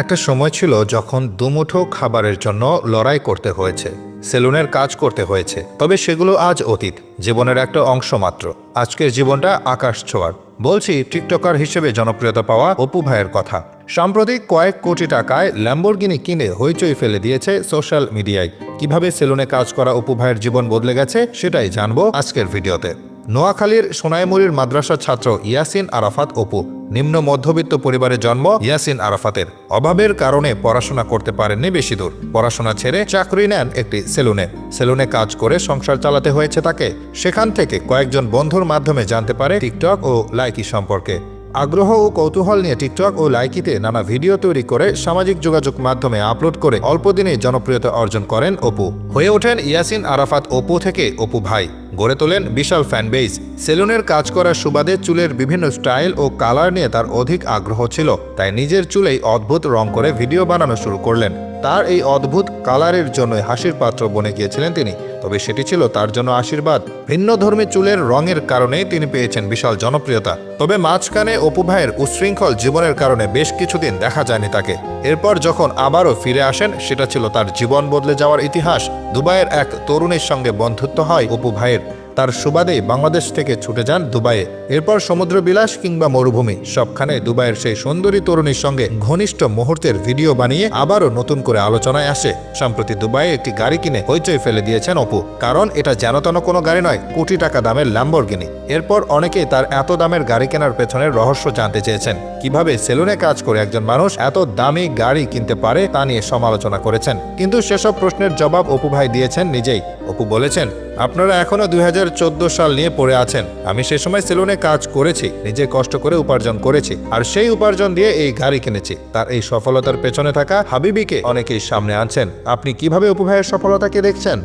একটা সময় ছিল যখন দুমুঠো খাবারের জন্য লড়াই করতে হয়েছে, সেলুনের কাজ করতে হয়েছে, তবে সেগুলো আজ অতীত, জীবনের একটা অংশ মাত্র। আজকের জীবনটা আকাশ ছোঁয়ার। বলছি টিকটকার হিসেবে জনপ্রিয়তা পাওয়া অপু ভাইয়ের কথা। সাম্প্রতিক কয়েক কোটি টাকায় ল্যাম্বরগিনি কিনে হইচই ফেলে দিয়েছে সোশ্যাল মিডিয়ায়। কীভাবে সেলুনে কাজ করা অপু ভাইয়ের জীবন বদলে গেছে সেটাই জানব আজকের ভিডিওতে। নোয়াখালীর সোনাইমুড়ির মাদ্রাসার ছাত্র ইয়াসিন আরাফাত অপু। নিম্ন মধ্যবিত্ত পরিবারে জন্ম ইয়াসিন আরাফাতের। অভাবের কারণে পড়াশোনা করতে পারেননি বেশি দূর। পড়াশোনা ছেড়ে চাকরি নেন একটি সেলুনে। সেলুনে কাজ করে সংসার চালাতে হয়েছে তাকে। সেখান থেকে কয়েকজন বন্ধুর মাধ্যমে জানতে পারে টিকটক ও লাইকি সম্পর্কে। আগ্রহ ও কৌতূহল নিয়ে টিকটক ও লাইকিতে নানা ভিডিও তৈরি করে সামাজিক যোগাযোগ মাধ্যমে আপলোড করে অল্প দিনে জনপ্রিয়তা অর্জন করেন অপু। হয়ে ওঠেন ইয়াসিন আরাফাত অপু থেকে অপু ভাই। গড়ে তোলেন বিশাল ফ্যান বেস সেলুনের কাজ করার সুবাদে চুলের বিভিন্ন স্টাইল ও কালার নিয়ে তার অধিক আগ্রহ ছিল। তাই নিজের চুলেই অদ্ভুত রং করে ভিডিও বানানো শুরু করলেন। তার এই অদ্ভুত কালারের জন্য হাসির পাত্র বনে গিয়েছিলেন তিনি। তবে সেটি ছিল তার জন্য আশীর্বাদ। ভিন্ন ধর্মী চুলের রঙের কারণেই তিনি পেয়েছেন বিশাল জনপ্রিয়তা। তবে মাঝখানে অপু ভাইয়ের উচ্ছৃঙ্খল জীবনের কারণে বেশ কিছুদিন দেখা যায়নি তাকে। এরপর যখন আবারও ফিরে আসেন, সেটা ছিল তার জীবন বদলে যাওয়ার ইতিহাস। দুবাইয়ের এক তরুণীর সঙ্গে বন্ধুত্ব হয় অপু ভাইয়ের। তার সুবাদে বাংলাদেশ থেকে ছুটে যান দুবাইয়ে। এরপর সমুদ্র বিলাস কিংবা মরুভূমি, সবখানে দুবাইয়ের সেই সুন্দরী তরুণীর সঙ্গে ঘনিষ্ঠ মুহূর্তের ভিডিও বানিয়ে আবারও নতুন করে আলোচনায় আসে। সম্প্রতি দুবাইয়ে একটি গাড়ি কিনে হইচই ফেলে দিয়েছেন অপু, কারণ এটা যেনতন কোনো গাড়ি নয়, কোটি টাকা দামের ল্যাম্বরগিনি। এরপর অনেকেই তার এত দামের গাড়ি কেনার পেছনের রহস্য জানতে চেয়েছেন। কীভাবে সেলুনে কাজ করে একজন মানুষ এত দামি গাড়ি কিনতে পারে তা নিয়ে সমালোচনা করেছেন। কিন্তু সেসব প্রশ্নের জবাব অপু ভাই দিয়েছেন নিজেই। অপু বলেছেন, আপনারা এখনও দুই সাল নিয়ে পড়ে আছেন। আমি সে সময় সেলুনে কাজ করেছি, নিজে কষ্ট করে উপার্জন করেছি, আর সেই উপার্জন দিয়ে এই গাড়ি কিনেছি। তার এই সফলতার পেছনে থাকা হাবিবিকে অনেকেই সামনে আনছেন। আপনি কীভাবে উপভায়ের সফলতাকে দেখছেন?